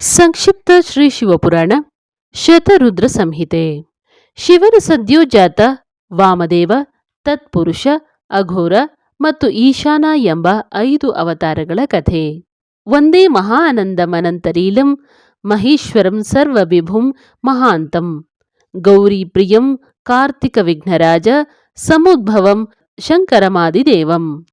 ಸಂಕ್ಷಿಪ್ತ ಶ್ರೀ ಶಿವಪುರಾಣ, ಶತರುದ್ರ ಸಂಹಿತೆ. ಶಿವನ ಸದ್ಯೋಜಾತ ವಾಮದೇವ, ತತ್ಪುರುಷ, ಅಘೋರ ಮತ್ತು ಈಶಾನ ಎಂಬ ಐದು ಅವತಾರಗಳ ಕಥೆ. ಒಂದೇ ಮಹಾನಂದಮನಂತರೀಲಂ, ಮಹೇಶ್ವರಂ ಸರ್ವವಿಭುಂ ಮಹಾಂತಂ. ಗೌರಿ ಪ್ರಿಯಂ, ಕಾರ್ತಿಕ ವಿಘ್ನರಾಜ, ಸಮುದ್ಭವಂ ಶಂಕರಮಾದಿದೇವಂ.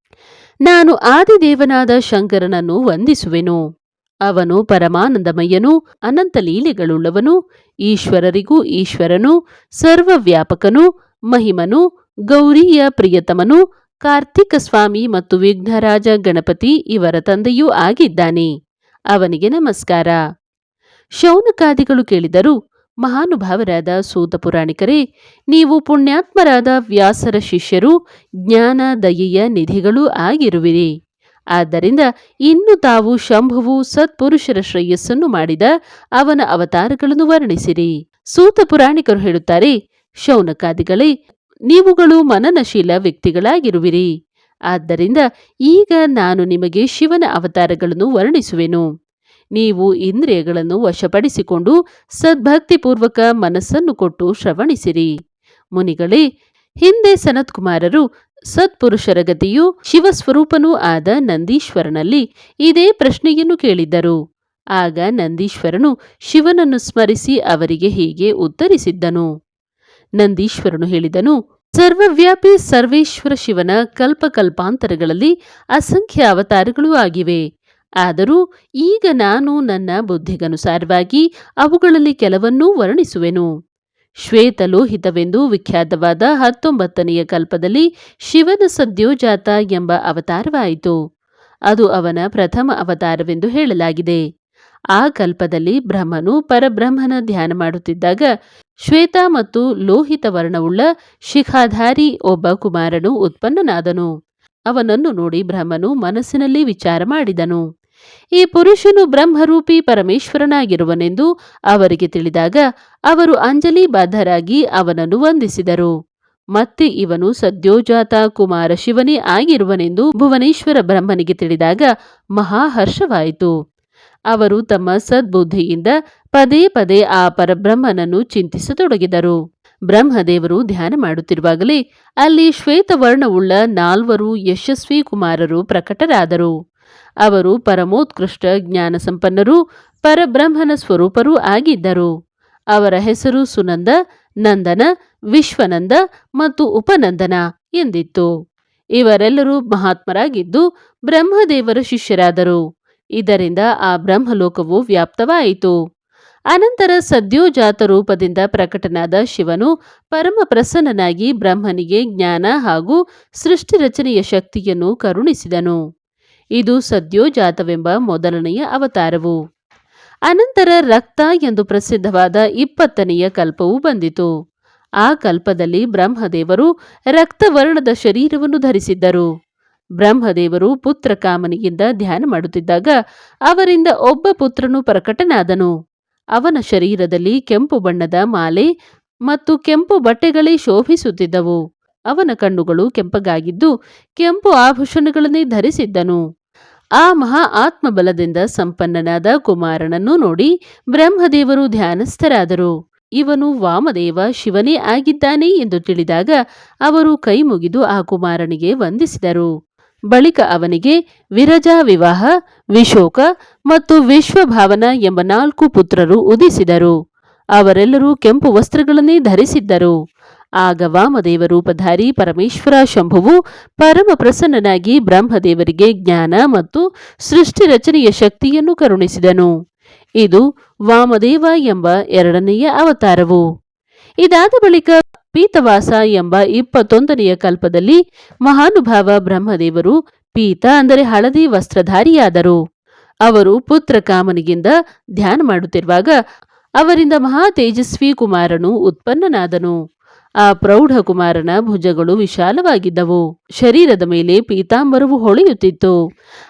ನಾನು ಆದಿದೇವನಾದ ಶಂಕರನನ್ನು ವಂದಿಸುವೆನು. ಅವನು ಪರಮಾನಂದಮಯ್ಯನು, ಅನಂತ ಲೀಲೆಗಳುಳ್ಳವನು, ಈಶ್ವರರಿಗೂ ಈಶ್ವರನು, ಸರ್ವವ್ಯಾಪಕನು, ಮಹಿಮನು, ಗೌರಿಯ ಪ್ರಿಯತಮನು, ಕಾರ್ತಿಕ ಸ್ವಾಮಿ ಮತ್ತು ವಿಘ್ನರಾಜ ಗಣಪತಿ ಇವರ ತಂದೆಯೂ ಆಗಿದ್ದಾನೆ. ಅವನಿಗೆ ನಮಸ್ಕಾರ. ಶೌನಕಾದಿಗಳು ಕೇಳಿದರು, ಮಹಾನುಭಾವರಾದ ಸೂತ ಪುರಾಣಿಕರೇ, ನೀವು ಪುಣ್ಯಾತ್ಮರಾದ ವ್ಯಾಸರ ಶಿಷ್ಯರು, ಜ್ಞಾನ, ದಯೆಯ ನಿಧಿಗಳೂ ಆಗಿರುವಿರಿ. ಆದ್ದರಿಂದ ಇನ್ನು ತಾವು ಶಂಭುವು ಸತ್ಪುರುಷರ ಶ್ರೇಯಸ್ಸನ್ನು ಮಾಡಿದ ಅವನ ಅವತಾರಗಳನ್ನು ವರ್ಣಿಸಿರಿ. ಸೂತ ಪುರಾಣಿಕರು ಹೇಳುತ್ತಾರೆ, ಶೌನಕಾದಿಗಳೇ, ನೀವುಗಳು ಮನನಶೀಲ ವ್ಯಕ್ತಿಗಳಾಗಿರುವಿರಿ. ಆದ್ದರಿಂದ ಈಗ ನಾನು ನಿಮಗೆ ಶಿವನ ಅವತಾರಗಳನ್ನು ವರ್ಣಿಸುವೆನು. ನೀವು ಇಂದ್ರಿಯಗಳನ್ನು ವಶಪಡಿಸಿಕೊಂಡು ಸದ್ಭಕ್ತಿಪೂರ್ವಕ ಮನಸ್ಸನ್ನು ಕೊಟ್ಟು ಶ್ರವಣಿಸಿರಿ. ಮುನಿಗಳೇ, ಹಿಂದೆ ಸನತ್ಕುಮಾರರು ಸತ್ಪುರುಷರ ಗತಿಯು ಶಿವಸ್ವರೂಪನೂ ಆದ ನಂದೀಶ್ವರನಲ್ಲಿ ಇದೇ ಪ್ರಶ್ನೆಯನ್ನು ಕೇಳಿದ್ದರು. ಆಗ ನಂದೀಶ್ವರನು ಶಿವನನ್ನು ಸ್ಮರಿಸಿ ಅವರಿಗೆ ಹೀಗೆ ಉತ್ತರಿಸಿದ್ದನು. ನಂದೀಶ್ವರನು ಹೇಳಿದನು, ಸರ್ವವ್ಯಾಪಿ ಸರ್ವೇಶ್ವರ ಶಿವನ ಕಲ್ಪಕಲ್ಪಾಂತರಗಳಲ್ಲಿ ಅಸಂಖ್ಯ ಅವತಾರಗಳು ಆಗಿವೆ. ಆದರೂ ಈಗ ನಾನು ನನ್ನ ಬುದ್ಧಿಗನುಸಾರವಾಗಿ ಅವುಗಳಲ್ಲಿ ಕೆಲವನ್ನೂ ವರ್ಣಿಸುವೆನು. ಶ್ವೇತಲೋಹಿತವೆಂದು ವಿಖ್ಯಾತವಾದ ಹತ್ತೊಂಬತ್ತನೆಯ ಕಲ್ಪದಲ್ಲಿ ಶಿವನ ಸದ್ಯೋಜಾತ ಎಂಬ ಅವತಾರವಾಯಿತು. ಅದು ಅವನ ಪ್ರಥಮ ಅವತಾರವೆಂದು ಹೇಳಲಾಗಿದೆ. ಆ ಕಲ್ಪದಲ್ಲಿ ಬ್ರಹ್ಮನು ಪರಬ್ರಹ್ಮನ ಧ್ಯಾನ ಮಾಡುತ್ತಿದ್ದಾಗ ಶ್ವೇತ ಮತ್ತು ಲೋಹಿತ ವರ್ಣವುಳ್ಳ ಶಿಖಾಧಾರಿ ಒಬ್ಬ ಕುಮಾರನು ಉತ್ಪನ್ನನಾದನು. ಅವನನ್ನು ನೋಡಿ ಬ್ರಹ್ಮನು ಮನಸ್ಸಿನಲ್ಲಿ ವಿಚಾರ ಮಾಡಿದನು. ಈ ಪುರುಷನು ಬ್ರಹ್ಮರೂಪಿ ಪರಮೇಶ್ವರನಾಗಿರುವನೆಂದು ಅವರಿಗೆ ತಿಳಿದಾಗ ಅವರು ಅಂಜಲಿ ಬಾಧರಾಗಿ ಅವನನ್ನು ವಂದಿಸಿದರು. ಮತ್ತೆ ಇವನು ಸದ್ಯೋಜಾತ ಕುಮಾರ ಶಿವನೇ ಆಗಿರುವನೆಂದು ಭುವನೇಶ್ವರ ಬ್ರಹ್ಮನಿಗೆ ತಿಳಿದಾಗ ಮಹಾಹರ್ಷವಾಯಿತು. ಅವರು ತಮ್ಮ ಸದ್ಬುದ್ಧಿಯಿಂದ ಪದೇ ಪದೇ ಆ ಪರಬ್ರಹ್ಮನನ್ನು ಚಿಂತಿಸತೊಡಗಿದರು. ಬ್ರಹ್ಮದೇವರು ಧ್ಯಾನ ಮಾಡುತ್ತಿರುವಾಗಲೇ ಅಲ್ಲಿ ಶ್ವೇತವರ್ಣವುಳ್ಳ ನಾಲ್ವರು ಯಶಸ್ವಿ ಕುಮಾರರು ಪ್ರಕಟರಾದರು. ಅವರು ಪರಮೋತ್ಕೃಷ್ಟ ಜ್ಞಾನ ಸಂಪನ್ನರು, ಪರಬ್ರಹ್ಮನ ಸ್ವರೂಪರೂ ಆಗಿದ್ದರು. ಅವರ ಹೆಸರು ಸುನಂದ, ನಂದನ, ವಿಶ್ವನಂದ ಮತ್ತು ಉಪನಂದನ ಎಂದಿತ್ತು. ಇವರೆಲ್ಲರೂ ಮಹಾತ್ಮರಾಗಿದ್ದು ಬ್ರಹ್ಮದೇವರ ಶಿಷ್ಯರಾದರು. ಇದರಿಂದ ಆ ಬ್ರಹ್ಮಲೋಕವು ವ್ಯಾಪ್ತವಾಯಿತು. ಅನಂತರ ಸದ್ಯೋಜಾತ ರೂಪದಿಂದ ಪ್ರಕಟನಾದ ಶಿವನು ಪರಮ ಪ್ರಸನ್ನನಾಗಿ ಬ್ರಹ್ಮನಿಗೆ ಜ್ಞಾನ ಹಾಗೂ ಸೃಷ್ಟಿ ರಚನೆಯ ಶಕ್ತಿಯನ್ನು ಕರುಣಿಸಿದನು. ಇದು ಸದ್ಯೋಜಾತವೆಂಬ ಮೊದಲನೆಯ ಅವತಾರವು. ಅನಂತರ ರಕ್ತ ಎಂದು ಪ್ರಸಿದ್ಧವಾದ ಇಪ್ಪತ್ತನೆಯ ಕಲ್ಪವು ಬಂದಿತು. ಆ ಕಲ್ಪದಲ್ಲಿ ಬ್ರಹ್ಮದೇವರು ರಕ್ತವರ್ಣದ ಶರೀರವನ್ನು ಧರಿಸಿದ್ದರು. ಬ್ರಹ್ಮದೇವರು ಪುತ್ರ ಕಾಮನಿಗಿಂತ ಧ್ಯಾನ ಮಾಡುತ್ತಿದ್ದಾಗ ಅವರಿಂದ ಒಬ್ಬ ಪುತ್ರನು ಪ್ರಕಟನಾದನು. ಅವನ ಶರೀರದಲ್ಲಿ ಕೆಂಪು ಬಣ್ಣದ ಮಾಲೆ ಮತ್ತು ಕೆಂಪು ಬಟ್ಟೆಗಳೇ ಶೋಭಿಸುತ್ತಿದ್ದವು. ಅವನ ಕಣ್ಣುಗಳು ಕೆಂಪಗಾಗಿದ್ದು ಕೆಂಪು ಆಭೂಷಣಗಳನ್ನೇ ಧರಿಸಿದ್ದನು. ಆ ಮಹಾ ಆತ್ಮಬಲದಿಂದ ಸಂಪನ್ನನಾದ ಕುಮಾರನನ್ನು ನೋಡಿ ಬ್ರಹ್ಮದೇವರು ಧ್ಯಾನಸ್ಥರಾದರು. ಇವನು ವಾಮದೇವ ಶಿವನೇ ಆಗಿದ್ದಾನೆ ಎಂದು ತಿಳಿದಾಗ ಅವರು ಕೈ ಮುಗಿದು ಆ ಕುಮಾರನಿಗೆ ವಂದಿಸಿದರು. ಬಳಿಕ ಅವನಿಗೆ ವಿರಜಾ ವಿವಾಹ, ವಿಶೋಕ ಮತ್ತು ವಿಶ್ವಭಾವನ ಎಂಬ ನಾಲ್ಕು ಪುತ್ರರು ಉದಿಸಿದರು. ಅವರೆಲ್ಲರೂ ಕೆಂಪು ವಸ್ತ್ರಗಳನ್ನೇ ಧರಿಸಿದ್ದರು. ಆಗ ವಾಮದೇವ ರೂಪಧಾರಿ ಪರಮೇಶ್ವರ ಶಂಭುವು ಪರಮ ಪ್ರಸನ್ನನಾಗಿ ಬ್ರಹ್ಮದೇವರಿಗೆ ಜ್ಞಾನ ಮತ್ತು ಸೃಷ್ಟಿ ರಚನೆಯ ಶಕ್ತಿಯನ್ನು ಕರುಣಿಸಿದನು. ಇದು ವಾಮದೇವ ಎಂಬ ಎರಡನೆಯ ಅವತಾರವು. ಇದಾದ ಬಳಿಕ ಪೀತವಾಸ ಎಂಬ ಇಪ್ಪತ್ತೊಂದನೆಯ ಕಲ್ಪದಲ್ಲಿ ಮಹಾನುಭಾವ ಬ್ರಹ್ಮದೇವರು ಪೀತ ಅಂದರೆ ಹಳದಿ ವಸ್ತ್ರಧಾರಿಯಾದರು. ಅವರು ಪುತ್ರ ಕಾಮನಿಗಿಂದ ಧ್ಯಾನ ಮಾಡುತ್ತಿರುವಾಗ ಅವರಿಂದ ಮಹಾ ತೇಜಸ್ವಿ ಕುಮಾರನು ಉತ್ಪನ್ನನಾದನು. ಆ ಪ್ರೌಢ ಕುಮಾರನ ಭುಜಗಳು ವಿಶಾಲವಾಗಿದ್ದವು. ಶರೀರದ ಮೇಲೆ ಪೀತಾಂಬರವು ಹೊಳೆಯುತ್ತಿತ್ತು.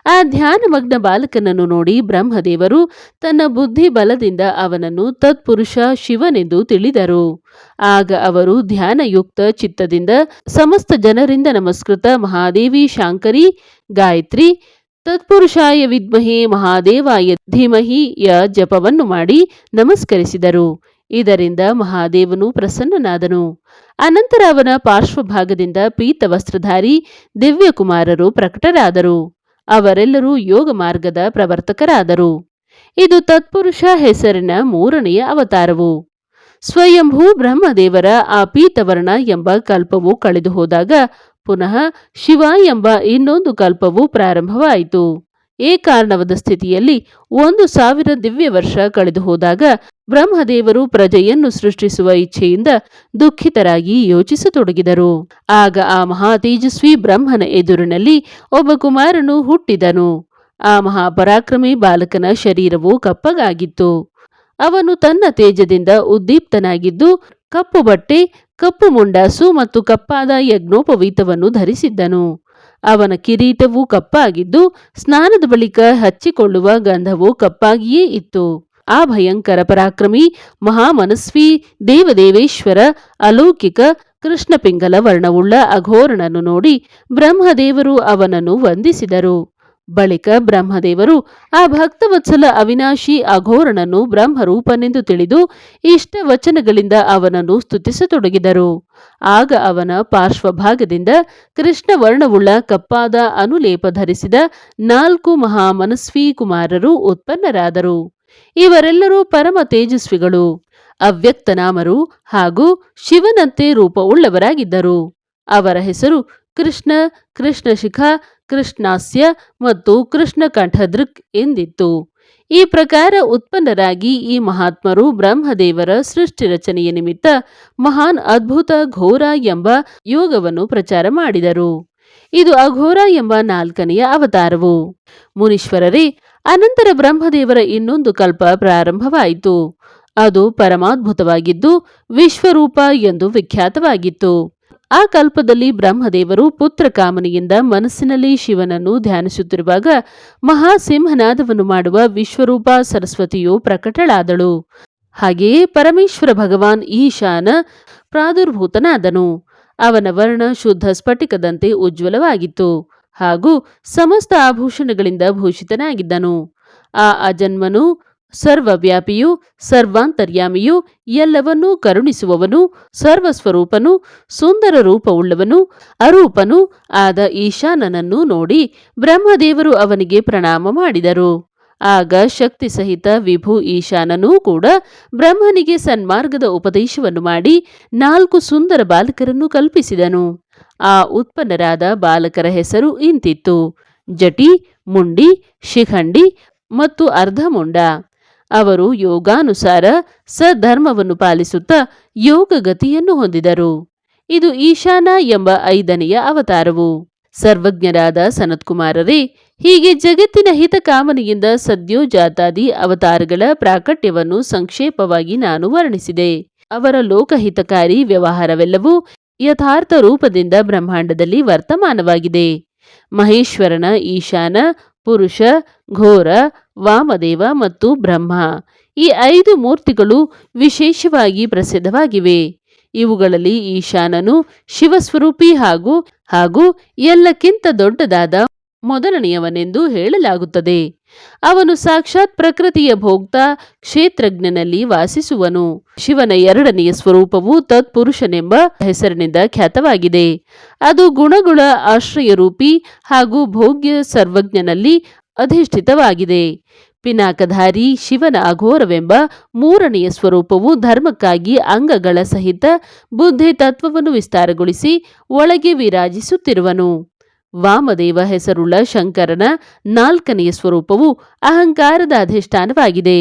ಆ ಧ್ಯಾನಮಗ್ನ ಬಾಲಕನನ್ನು ನೋಡಿ ಬ್ರಹ್ಮದೇವರು ತನ್ನ ಬುದ್ಧಿ ಬಲದಿಂದ ಅವನನ್ನು ತತ್ಪುರುಷ ಶಿವನೆಂದು ತಿಳಿದರು. ಆಗ ಅವರು ಧ್ಯಾನಯುಕ್ತ ಚಿತ್ತದಿಂದ ಸಮಸ್ತ ಜನರಿಂದ ನಮಸ್ಕೃತ ಮಹಾದೇವಿ ಶಾಂಕರಿ, ಗಾಯತ್ರಿ, ತತ್ಪುರುಷಾಯ ವಿದ್ಮಹೇ ಮಹಾದೇವಾಯ ಧೀಮಹಿಯ ಜಪವನ್ನು ಮಾಡಿ ನಮಸ್ಕರಿಸಿದರು. ಇದರಿಂದ ಮಹಾದೇವನು ಪ್ರಸನ್ನನಾದನು. ಅನಂತರ ಅವನ ಪಾರ್ಶ್ವಭಾಗದಿಂದ ಪೀತ ವಸ್ತ್ರಧಾರಿ ದಿವ್ಯಕುಮಾರರು ಪ್ರಕಟರಾದರು. ಅವರೆಲ್ಲರೂ ಯೋಗ ಮಾರ್ಗದ ಪ್ರವರ್ತಕರಾದರು. ಇದು ತತ್ಪುರುಷ ಹೆಸರಿನ ಮೂರನೆಯ ಅವತಾರವು. ಸ್ವಯಂಭೂ ಬ್ರಹ್ಮದೇವರ ಆ ಪೀತವರ್ಣ ಎಂಬ ಕಲ್ಪವು ಕಳೆದು ಹೋದಾಗ ಪುನಃ ಶಿವ ಎಂಬ ಇನ್ನೊಂದು ಕಲ್ಪವು ಪ್ರಾರಂಭವಾಯಿತು. ಏಕಾರ್ಣವದ ಸ್ಥಿತಿಯಲ್ಲಿ ಒಂದು ಸಾವಿರ ದಿವ್ಯ ವರ್ಷ ಕಳೆದು ಹೋದಾಗ ಬ್ರಹ್ಮದೇವರು ಪ್ರಜೆಯನ್ನು ಸೃಷ್ಟಿಸುವ ಇಚ್ಛೆಯಿಂದ ದುಃಖಿತರಾಗಿ ಯೋಚಿಸತೊಡಗಿದರು. ಆಗ ಆ ಮಹಾ ತೇಜಸ್ವಿ ಬ್ರಹ್ಮನ ಎದುರಿನಲ್ಲಿ ಒಬ್ಬ ಕುಮಾರನು ಹುಟ್ಟಿದನು. ಆ ಮಹಾಪರಾಕ್ರಮಿ ಬಾಲಕನ ಶರೀರವು ಕಪ್ಪಗಾಗಿತ್ತು. ಅವನು ತನ್ನ ತೇಜದಿಂದ ಉದ್ದೀಪ್ತನಾಗಿದ್ದು ಕಪ್ಪು ಬಟ್ಟೆ ಕಪ್ಪು ಮುಂಡಾಸು ಮತ್ತು ಕಪ್ಪಾದ ಯಜ್ಞೋಪವೀತವನ್ನು ಧರಿಸಿದ್ದನು. ಅವನ ಕಿರೀಟವೂ ಕಪ್ಪಾಗಿದ್ದು ಸ್ನಾನದ ಬಳಿಕ ಹಚ್ಚಿಕೊಳ್ಳುವ ಗಂಧವು ಕಪ್ಪಾಗಿಯೇ ಇತ್ತು. ಆ ಭಯಂಕರ ಪರಾಕ್ರಮಿ ಮಹಾಮನಸ್ವಿ ದೇವದೇವೇಶ್ವರ ಅಲೌಕಿಕ ಕೃಷ್ಣ ಪಿಂಗಲ ವರ್ಣವುಳ್ಳ ಅಘೋರನನ್ನು ನೋಡಿ ಬ್ರಹ್ಮದೇವರು ಅವನನ್ನು ವಂದಿಸಿದರು. ಬಳಿಕ ಬ್ರಹ್ಮದೇವರು ಆ ಭಕ್ತವತ್ಸಲ ಅವಿನಾಶಿ ಅಘೋರನನ್ನು ಬ್ರಹ್ಮರೂಪನೆಂದು ತಿಳಿದು ಇಷ್ಟ ವಚನಗಳಿಂದ ಅವನನ್ನು ಸ್ತುತಿಸತೊಡಗಿದರು. ಆಗ ಅವನ ಪಾರ್ಶ್ವಭಾಗದಿಂದ ಕೃಷ್ಣವರ್ಣವುಳ್ಳ ಕಪ್ಪಾದ ಅನುಲೇಪ ಧರಿಸಿದ ನಾಲ್ಕು ಮಹಾಮನಸ್ವಿ ಕುಮಾರರು ಉತ್ಪನ್ನರಾದರು. ಇವರೆಲ್ಲರೂ ಪರಮ ತೇಜಸ್ವಿಗಳು. ಅವ್ಯಕ್ತನಾಮರು ಹಾಗೂ ಶಿವನಂತೆ ರೂಪವುಳ್ಳವರಾಗಿದ್ದರು. ಅವರ ಹೆಸರು ಕೃಷ್ಣ ಕೃಷ್ಣಶಿಖ ಕೃಷ್ಣಾಸ್ಯ ಮತ್ತು ಕೃಷ್ಣ ಕಂಠದೃಕ್ ಎಂದಿತ್ತು. ಈ ಪ್ರಕಾರ ಉತ್ಪನ್ನರಾಗಿ ಈ ಮಹಾತ್ಮರು ಬ್ರಹ್ಮದೇವರ ಸೃಷ್ಟಿ ರಚನೆಯ ನಿಮಿತ್ತ ಮಹಾನ್ ಅದ್ಭುತ ಘೋರ ಎಂಬ ಯೋಗವನ್ನು ಪ್ರಚಾರ ಮಾಡಿದರು. ಇದು ಅಘೋರ ಎಂಬ ನಾಲ್ಕನೆಯ ಅವತಾರವು. ಮುನೀಶ್ವರರೇ, ಅನಂತರ ಬ್ರಹ್ಮದೇವರ ಇನ್ನೊಂದು ಕಲ್ಪ ಪ್ರಾರಂಭವಾಯಿತು. ಅದು ಪರಮಾದ್ಭುತವಾಗಿದ್ದು ವಿಶ್ವರೂಪ ಎಂದು ವಿಖ್ಯಾತವಾಗಿತ್ತು. ಆ ಕಲ್ಪದಲ್ಲಿ ಬ್ರಹ್ಮದೇವರು ಪುತ್ರ ಕಾಮನೆಯಿಂದ ಮನಸ್ಸಿನಲ್ಲಿ ಶಿವನನ್ನು ಧ್ಯಾನಿಸುತ್ತಿರುವಾಗ ಮಹಾಸಿಂಹನಾದವನ್ನು ಮಾಡುವ ವಿಶ್ವರೂಪ ಸರಸ್ವತಿಯು ಪ್ರಕಟಳಾದಳು. ಹಾಗೆಯೇ ಪರಮೇಶ್ವರ ಭಗವಾನ್ ಈಶಾನ ಪ್ರಾದುರ್ಭೂತನಾದನು. ಅವನ ವರ್ಣ ಶುದ್ಧ ಸ್ಫಟಿಕದಂತೆ ಉಜ್ವಲವಾಗಿತ್ತು. ಹಾಗೂ ಸಮಸ್ತ ಆಭೂಷಣಗಳಿಂದ ಭೂಷಿತನಾಗಿದ್ದನು. ಆ ಅಜನ್ಮನು ಸರ್ವವ್ಯಾಪಿಯು, ಸರ್ವಾಂತರ್ಯಾಮಿಯು, ಎಲ್ಲವನ್ನೂ ಕರುಣಿಸುವವನು, ಸರ್ವಸ್ವರೂಪನು, ಸುಂದರ ರೂಪವುಳ್ಳವನು, ಅರೂಪನು ಆದ ಈಶಾನನನ್ನು ನೋಡಿ ಬ್ರಹ್ಮದೇವರು ಅವನಿಗೆ ಪ್ರಣಾಮ ಮಾಡಿದರು. ಆಗ ಶಕ್ತಿ ಸಹಿತ ವಿಭು ಈಶಾನನೂ ಕೂಡ ಬ್ರಹ್ಮನಿಗೆ ಸನ್ಮಾರ್ಗದ ಉಪದೇಶವನ್ನು ಮಾಡಿ ನಾಲ್ಕು ಸುಂದರ ಬಾಲಕರನ್ನು ಕಲ್ಪಿಸಿದನು. ಆ ಉತ್ಪನ್ನರಾದ ಬಾಲಕರ ಹೆಸರು ಇಂತಿತ್ತು. ಜಟಿ, ಮುಂಡಿ, ಶಿಖಂಡಿ ಮತ್ತು ಅರ್ಧಮುಂಡ. ಅವರು ಯೋಗಾನುಸಾರ ಸಧರ್ಮವನ್ನು ಪಾಲಿಸುತ್ತಾ ಯೋಗ ಗತಿಯನ್ನು ಹೊಂದಿದರು. ಇದು ಈಶಾನ ಎಂಬ ಐದನೆಯ ಅವತಾರವು. ಸರ್ವಜ್ಞರಾದ ಸನತ್ಕುಮಾರರೇ, ಹೀಗೆ ಜಗತ್ತಿನ ಹಿತಕಾಮನೆಯಿಂದ ಸದ್ಯೋಜಾತಾದಿ ಅವತಾರಗಳ ಪ್ರಾಕಟ್ಯವನ್ನು ಸಂಕ್ಷೇಪವಾಗಿ ನಾನು ವರ್ಣಿಸಿದೆ. ಅವರ ಲೋಕಹಿತಕಾರಿ ವ್ಯವಹಾರವೆಲ್ಲವೂ ಯಥಾರ್ಥ ರೂಪದಿಂದ ಬ್ರಹ್ಮಾಂಡದಲ್ಲಿ ವರ್ತಮಾನವಾಗಿದೆ. ಮಹೇಶ್ವರನ ಈಶಾನ ಪುರುಷ, ಘೋರ, ವಾಮದೇವ ಮತ್ತು ಬ್ರಹ್ಮ. ಈ ಐದು ಮೂರ್ತಿಗಳು ವಿಶೇಷವಾಗಿ ಪ್ರಸಿದ್ಧವಾಗಿವೆ. ಇವುಗಳಲ್ಲಿ ಈಶಾನನು ಶಿವಸ್ವರೂಪಿ ಹಾಗೂ ಹಾಗೂ ಎಲ್ಲಕ್ಕಿಂತ ದೊಡ್ಡದಾದ ಮೊದಲನೆಯವನೆಂದು ಹೇಳಲಾಗುತ್ತದೆ. ಅವನು ಸಾಕ್ಷಾತ್ ಪ್ರಕೃತಿಯ ಭೋಕ್ತ, ಕ್ಷೇತ್ರಜ್ಞನಲ್ಲಿ ವಾಸಿಸುವನು. ಶಿವನ ಎರಡನೆಯ ಸ್ವರೂಪವು ತತ್ಪುರುಷನೆಂಬ ಹೆಸರಿನಿಂದ ಖ್ಯಾತವಾಗಿದೆ. ಅದು ಗುಣಗಳ ಆಶ್ರಯರೂಪಿ ಹಾಗೂ ಭೋಗ್ಯ ಸರ್ವಜ್ಞನಲ್ಲಿ ಅಧಿಷ್ಠಿತವಾಗಿದೆ. ಪಿನಾಕಧಾರಿ ಶಿವನ ಅಘೋರವೆಂಬ ಮೂರನೆಯ ಸ್ವರೂಪವು ಧರ್ಮಕ್ಕಾಗಿ ಅಂಗಗಳ ಸಹಿತ ಬುದ್ಧಿ ತತ್ವವನ್ನು ವಿಸ್ತಾರಗೊಳಿಸಿ ಒಳಗೆ ವಿರಾಜಿಸುತ್ತಿರುವನು. ವಾಮದೇವ ಹೆಸರುಳ್ಳ ಶಂಕರನ ನಾಲ್ಕನೆಯ ಸ್ವರೂಪವು ಅಹಂಕಾರದ ಅಧಿಷ್ಠಾನವಾಗಿದೆ.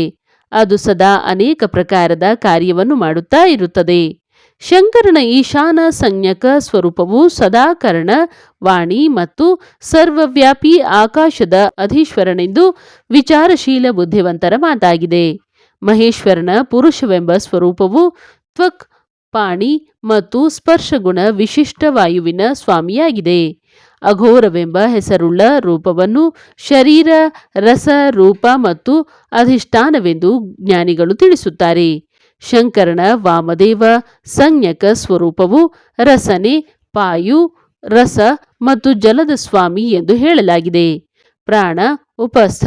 ಅದು ಸದಾ ಅನೇಕ ಪ್ರಕಾರದ ಕಾರ್ಯವನ್ನು ಮಾಡುತ್ತಾ ಇರುತ್ತದೆ. ಶಂಕರನ ಈಶಾನ ಸಂಜ್ಞಕ ಸ್ವರೂಪವು ಸದಾಕರಣ, ವಾಣಿ ಮತ್ತು ಸರ್ವವ್ಯಾಪಿ ಆಕಾಶದ ಅಧೀಶ್ವರನೆಂದು ವಿಚಾರಶೀಲ ಬುದ್ಧಿವಂತರ ಮಾತಾಗಿದೆ. ಮಹೇಶ್ವರನ ಪುರುಷವೆಂಬ ಸ್ವರೂಪವು ತ್ವಕ್, ಪಾಣಿ ಮತ್ತು ಸ್ಪರ್ಶಗುಣ ವಿಶಿಷ್ಟ ವಾಯುವಿನ ಸ್ವಾಮಿಯಾಗಿದೆ. ಅಘೋರವೆಂಬ ಹೆಸರುಳ್ಳ ರೂಪವನ್ನು ಶರೀರ, ರಸ, ರೂಪ ಮತ್ತು ಅಧಿಷ್ಠಾನವೆಂದು ಜ್ಞಾನಿಗಳು ತಿಳಿಸುತ್ತಾರೆ. ಶಂಕರನ ವಾಮದೇವ ಸಂಜ್ಞಕ ಸ್ವರೂಪವು ರಸನೆ, ಪಾಯು, ರಸ ಮತ್ತು ಜಲದ ಸ್ವಾಮಿ ಎಂದು ಹೇಳಲಾಗಿದೆ. ಪ್ರಾಣ, ಉಪಸ್ಥ,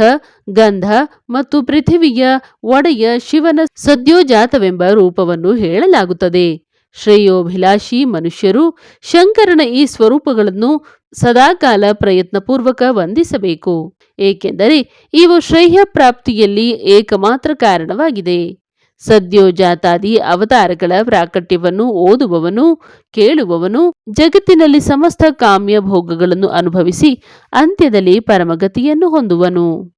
ಗಂಧ ಮತ್ತು ಪೃಥಿವಿಯ ಒಡೆಯ ಶಿವನ ಸದ್ಯೋಜಾತವೆಂಬ ರೂಪವನ್ನು ಹೇಳಲಾಗುತ್ತದೆ. ಶ್ರೇಯೋಭಿಲಾಷಿ ಮನುಷ್ಯರು ಶಂಕರನ ಈ ಸ್ವರೂಪಗಳನ್ನು ಸದಾಕಾಲ ಪ್ರಯತ್ನಪೂರ್ವಕ ವಂದಿಸಬೇಕು. ಏಕೆಂದರೆ ಇವು ಶ್ರೇಯ ಪ್ರಾಪ್ತಿಯಲ್ಲಿ ಏಕಮಾತ್ರ ಕಾರಣವಾಗಿದೆ. ಸದ್ಯೋಜಾತಾದಿ ಅವತಾರಗಳ ಪ್ರಾಕಟ್ಯವನ್ನು ಓದುವವನು, ಕೇಳುವವನು, ಜಗತ್ತಿನಲ್ಲಿ ಸಮಸ್ತ ಕಾಮ್ಯ ಭೋಗಗಳನ್ನು ಅನುಭವಿಸಿ ಅಂತ್ಯದಲ್ಲಿ ಪರಮಗತಿಯನ್ನು ಹೊಂದುವನು.